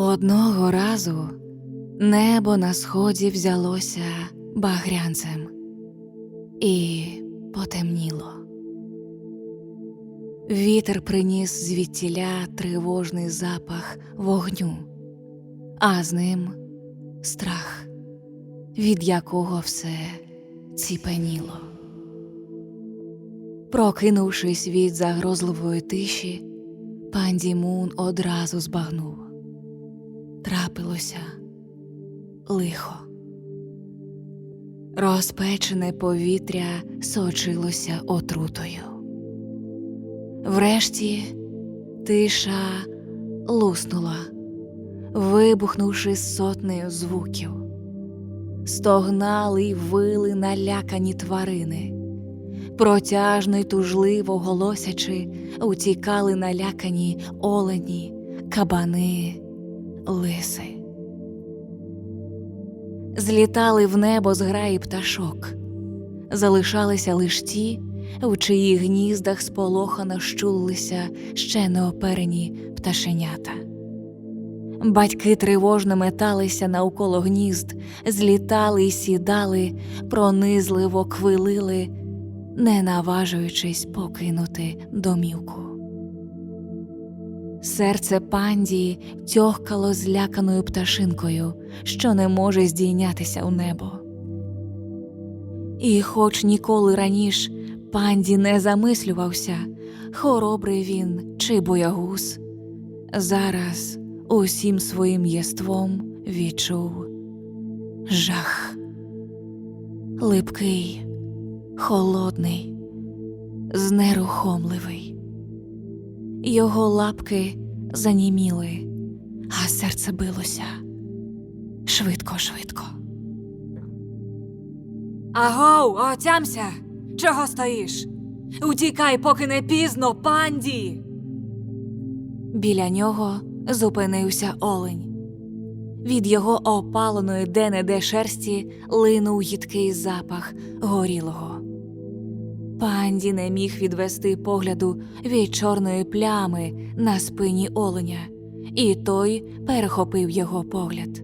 Одного разу небо на сході взялося багрянцем і потемніло. Вітер приніс звідтіля тривожний запах вогню, а з ним страх, від якого все ціпеніло. Прокинувшись від загрозливої тиші, пан Мун одразу збагнув. Трапилося лихо. Розпечене повітря сочилося отрутою. Врешті тиша луснула, вибухнувши сотнею звуків. Стогнали й вили налякані тварини, протяжно й тужливо голосячи, утікали налякані олені, кабани, лиси. Злітали в небо зграї пташок, залишалися лиш ті, в чиїх гніздах сполохано щулилися ще неоперені пташенята. Батьки тривожно металися навколо гнізд, злітали й сідали, пронизливо квилили, не наважуючись покинути домівку. Серце пандії тьохкало зляканою пташинкою, що не може здійнятися у небо. І, хоч ніколи раніше панді не замислювався, хоробрий він чи боягуз, зараз усім своїм єством відчув жах. Липкий, холодний, знерухомливий. Його лапки заніміли, а серце билося швидко, швидко. Агоу, отямся! Чого стоїш? Утікай, поки не пізно, панді! Біля нього зупинився олень. Від його опаленої де-не-де шерсті линув їдкий запах горілого. Панді не міг відвести погляду від чорної плями на спині оленя, і той перехопив його погляд.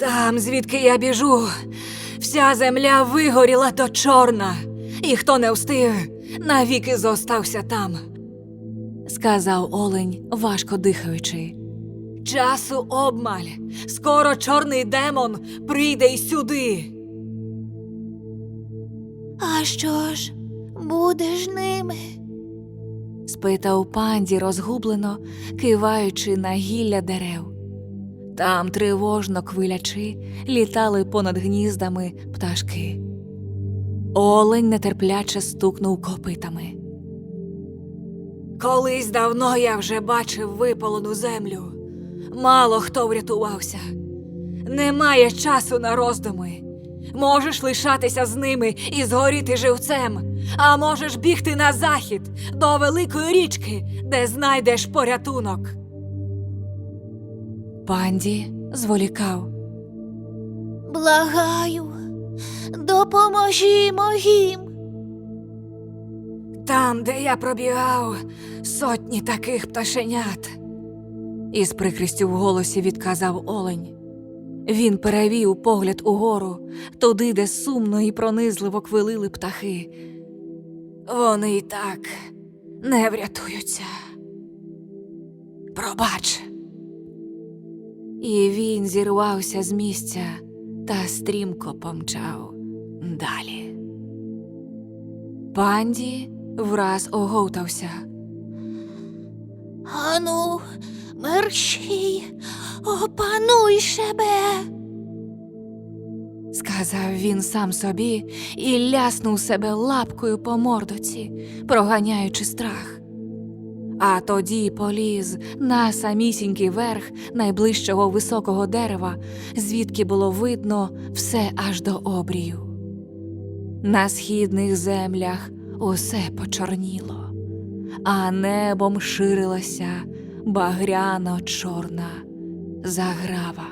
Там, звідки я біжу, вся земля вигоріла до чорна, і хто не встиг, навіки зостався там. Сказав олень, важко дихаючи. Часу обмаль, скоро чорний демон прийде й сюди. А що ж, будеш ними? спитав панді розгублено, киваючи на гілля дерев. Там, тривожно квилячи, літали понад гніздами пташки. Олень нетерпляче стукнув копитами. Колись давно я вже бачив випалену землю. Мало хто врятувався. Немає часу на роздуми. Можеш лишатися з ними і згоріти живцем, а можеш бігти на захід до великої річки, де знайдеш порятунок. Панді зволікав. Благаю, допоможімо їм. Там, де я пробігав, сотні таких пташенят. Із прикрістю в голосі відказав олень. Він перевів погляд угору, туди, де сумно і пронизливо квилили птахи. Вони й так не врятуються. Пробач. І він зірвався з місця та стрімко помчав далі. Панді враз оговтався. Ану, мерщій, опануй себе. сказав він сам собі і ляснув себе лапкою по мордоці, проганяючи страх. А тоді поліз на самісінький верх найближчого високого дерева, звідки було видно все аж до обрію. На східних землях усе почорніло, а небом ширилася багряно чорна заграва.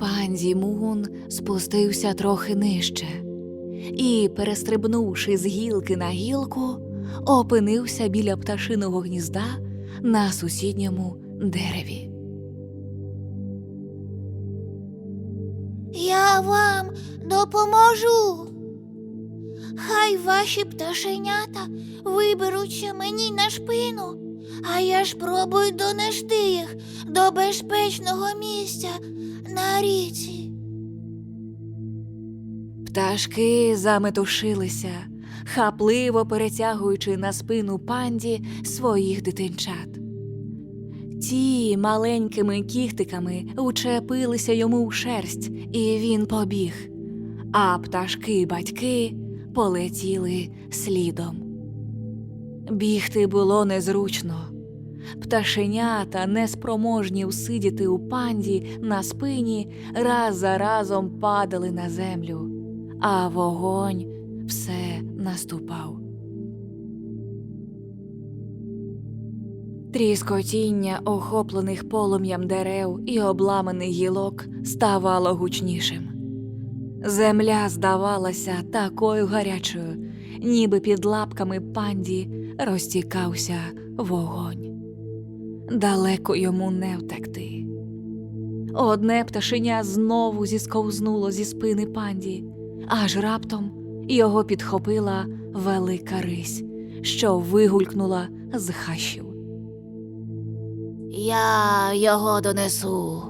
Пан Зімун спустився трохи нижче і, перестрибнувши з гілки на гілку, опинився біля пташиного гнізда на сусідньому дереві. Я вам допоможу. Хай ваші пташенята виберуться мені на шпину, а я ж пробую донести їх до безпечного місця на ріці. Пташки заметушилися, хапливо перетягуючи на спину панді своїх дитинчат. Ті маленькими кіхтиками учепилися йому у шерсть, і він побіг, а пташки-батьки полетіли слідом. Бігти було незручно. Пташенята, неспроможні всидіти у панді на спині, раз за разом падали на землю, а вогонь все наступав. Тріскотіння охоплених полум'ям дерев і обламаних гілок ставало гучнішим. Земля здавалася такою гарячою, ніби під лапками панді розтікався вогонь. Далеко йому не втекти. Одне пташеня знову зісковзнуло зі спини панді, аж раптом його підхопила велика рись, що вигулькнула з хащів. Я його донесу.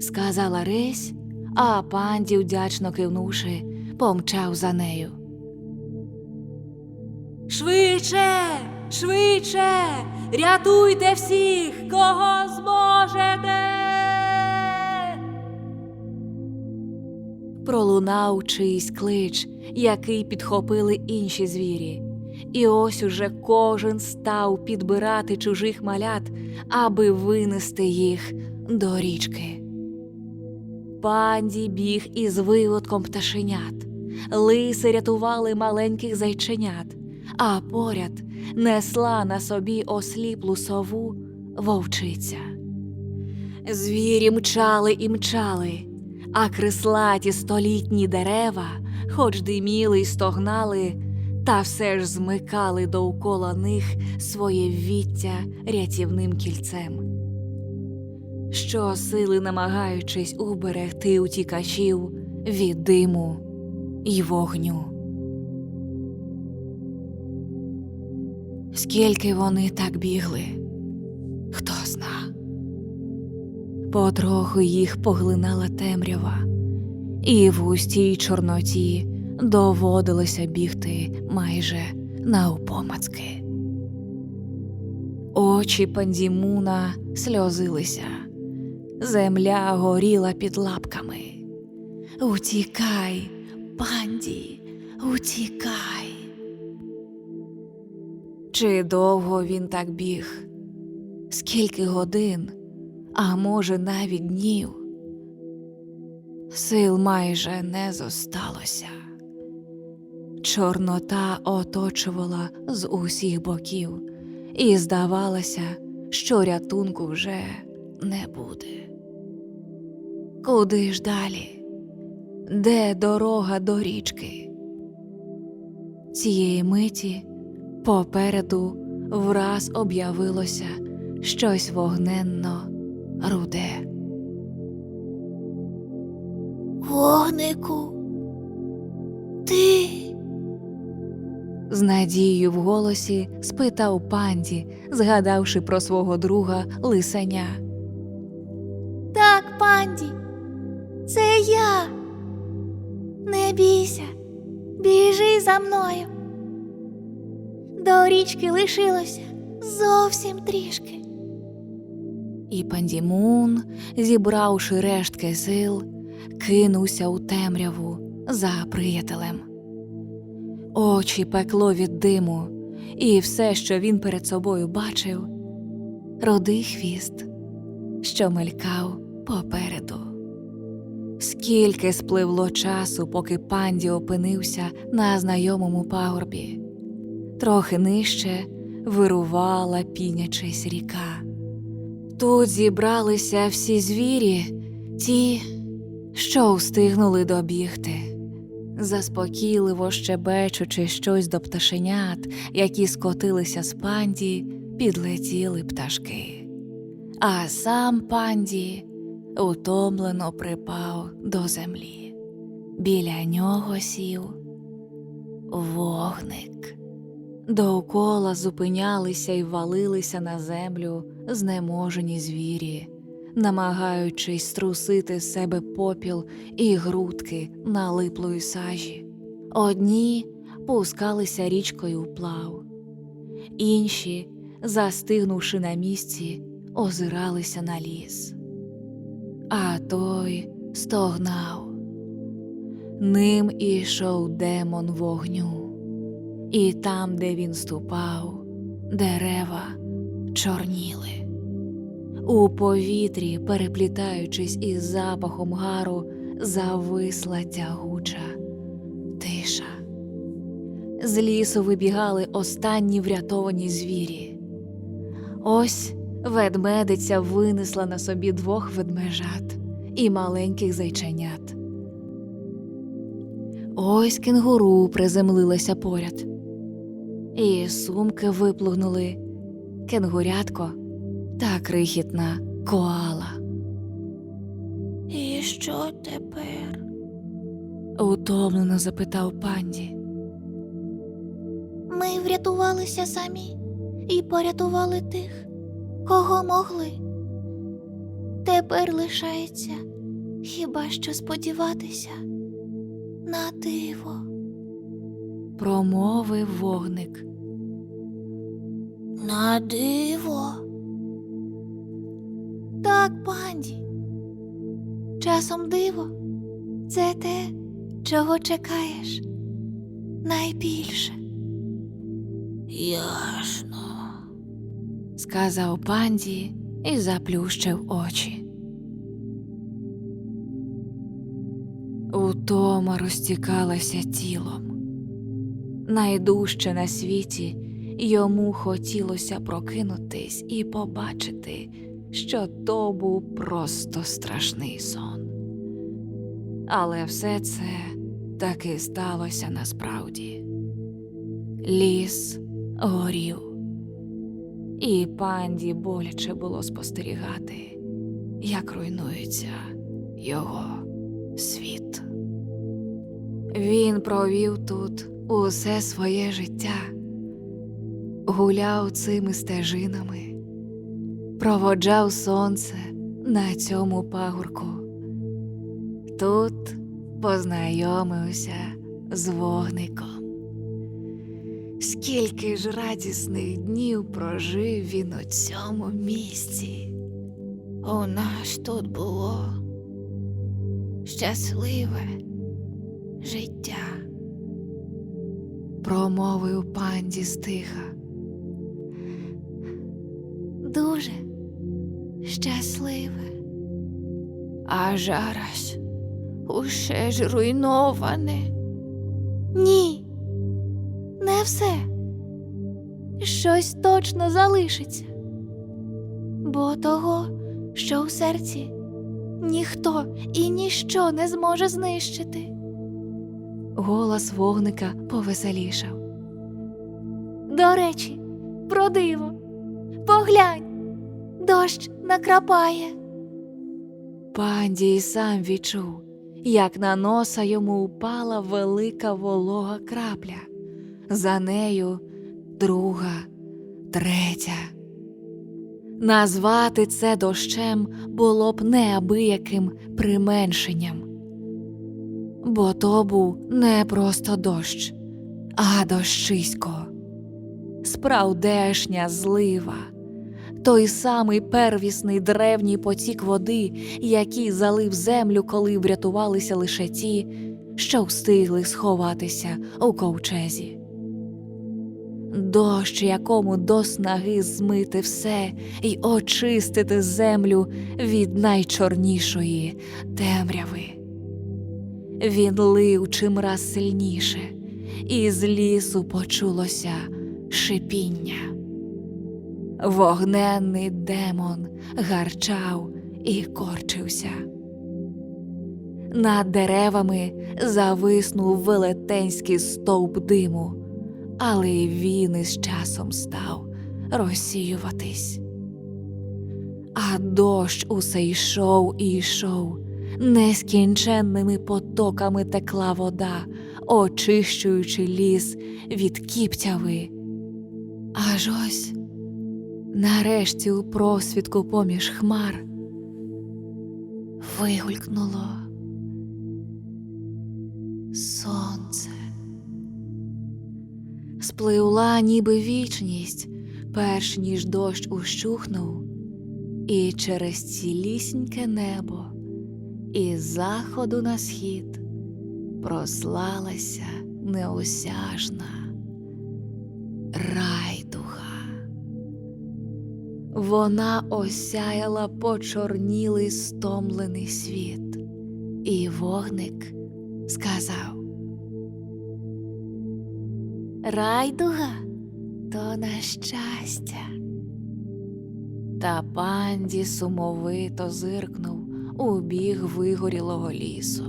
сказала Рись, а панді, вдячно кивнувши, помчав за нею. Швидше, швидше, рятуйте всіх, кого зможете. Пролунав чийсь клич, який підхопили інші звірі. І ось уже кожен став підбирати чужих малят, аби винести їх до річки. Панді біг із виводком пташенят, лиси рятували маленьких зайченят, а поряд несла на собі осліплу сову вовчиця. Звірі мчали і мчали, а крислаті столітні дерева, хоч диміли й стогнали, та все ж змикали довкола них своє віття рятівним кільцем. Щосили намагаючись уберегти утікачів від диму й вогню. Скільки вони так бігли, хто зна. Потроху їх поглинала темрява, і в густій чорноті доводилося бігти майже навпомацки. Очі пандімуна сльозилися, земля горіла під лапками. Утікай, панді, утікай. Чи довго він так біг? Скільки годин, а може навіть днів? Сил майже не зосталося. Чорнота оточувала з усіх боків, і здавалося, що рятунку вже не буде. Куди ж далі? Де дорога до річки? Цієї миті попереду враз об'явилося щось вогненно руде. Вогнику. Ти. З надією в голосі спитав панді, згадавши про свого друга лисеня. Так, панді. Я. Не бійся. Біжи за мною. До річки лишилося зовсім трішки. І пандімун, зібравши рештки сил, кинувся у темряву за приятелем. Очі пекло від диму, і все, що він перед собою бачив, рудий хвіст, що мелькав попереду. Скільки спливло часу, поки панді опинився на знайомому пагорбі. Трохи нижче вирувала пінячись ріка. Тут зібралися всі звірі, ті, що встигнули добігти. Заспокійливо щебечучи щось до пташенят, які скотилися з панді, підлетіли пташки. А сам панді утомлено припав до землі. Біля нього сів вогник. Довкола зупинялися й валилися на землю знеможені звірі, намагаючись струсити з себе попіл і грудки налиплої сажі. Одні пускалися річкою вплав, інші, застигнувши на місці, озиралися на ліс. А той стогнав. Ним ішов демон вогню, і там, де він ступав, дерева чорніли. У повітрі, переплітаючись із запахом гару, зависла тягуча тиша. З лісу вибігали останні врятовані звірі. Ось ведмедиця винесла на собі двох ведмежат і маленьких зайченят. Ось кенгуру приземлилася поряд. І сумки виплугнули кенгурятко та крихітна коала. І що тепер? Утомлено запитав панді. Ми врятувалися самі і порятували тих, кого могли. Тепер лишається хіба що сподіватися на диво. Промовив вогник. На диво. Так, панді. Часом диво це те, чого чекаєш найбільше. Ясно. Сказав панді і заплющив очі. Утома розтікалася тілом. Найдужче на світі йому хотілося прокинутись і побачити, що то був просто страшний сон. Але все це таки сталося насправді. Ліс горів, і панді боляче було спостерігати, як руйнується його світ. Він провів тут усе своє життя, гуляв цими стежинами, проводжав сонце на цьому пагорку. Тут познайомився з вогником. Скільки ж радісних днів прожив він у цьому місці. У нас тут було щасливе життя. Промовив панді стиха. Дуже щасливе. А зараз усе ж руйноване. Ні, все. Щось точно залишиться. Бо того, що в серці ніхто і ніщо не зможе знищити. Голос вогника повеселішав. До речі, про диво. Поглянь, дощ накрапає. Панді й сам відчув, як на носа йому упала велика волога крапля. За нею друга, третя. Назвати це дощем було б неабияким применшенням. Бо то був не просто дощ, а дощисько. Справдешня злива, той самий первісний древній потік води, який залив землю, коли врятувалися лише ті, що встигли сховатися у ковчезі. Дощ, якому до снаги змити все і очистити землю від найчорнішої темряви. Він лив чимраз сильніше, і з лісу почулося шипіння. Вогненний демон гарчав і корчився. Над деревами зависнув велетенський стовп диму, але й він із часом став розсіюватись. А дощ усе йшов і йшов, нескінченними потоками текла вода, очищуючи ліс від кіптяви. Аж ось нарешті у просвідку поміж хмар вигулькнуло сонце. Спливла ніби вічність, перш ніж дощ ущухнув, і через цілісіньке небо, із заходу на схід прослалася неосяжна райдуга. Вона осяяла почорнілий стомлений світ, і вогник сказав. Райдуга то на щастя. Та панді сумовито зиркнув у біг вигорілого лісу.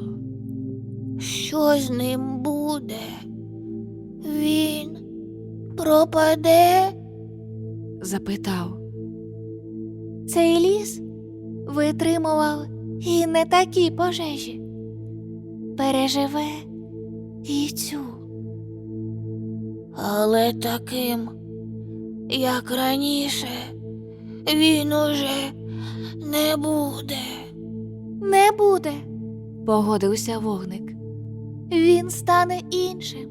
Що з ним буде? Він пропаде? Запитав, Цей ліс витримував і не такі пожежі. Переживе і цю. Але таким, як раніше, він уже не буде. Не буде. погодився вогник. Він стане іншим.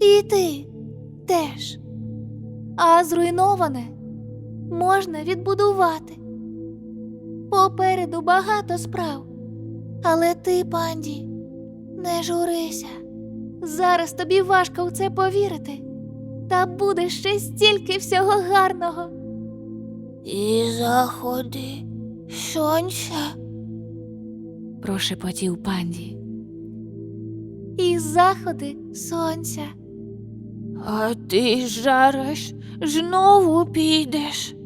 І ти теж. А зруйноване можна відбудувати. Попереду багато справ. Але ти, панді, не журися. Зараз тобі важко в це повірити. Та буде ще стільки всього гарного. І заходи сонця. Прошепотів панді. і заходи сонця. А ти жариш, знову підеш.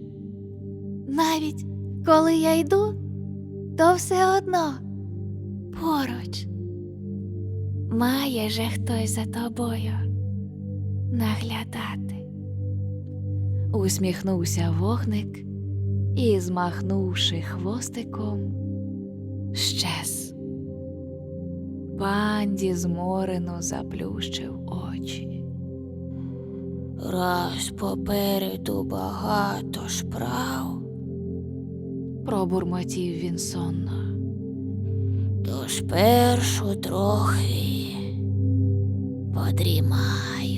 Навіть коли я йду, то все одно поруч. Має же хтось за тобою наглядати. Усміхнувся вогник і, змахнувши хвостиком, щез. Панді зморено заплющив очі. Раз попереду багато справ, Пробурмотів він сонно. то спершу трохи подрімаю.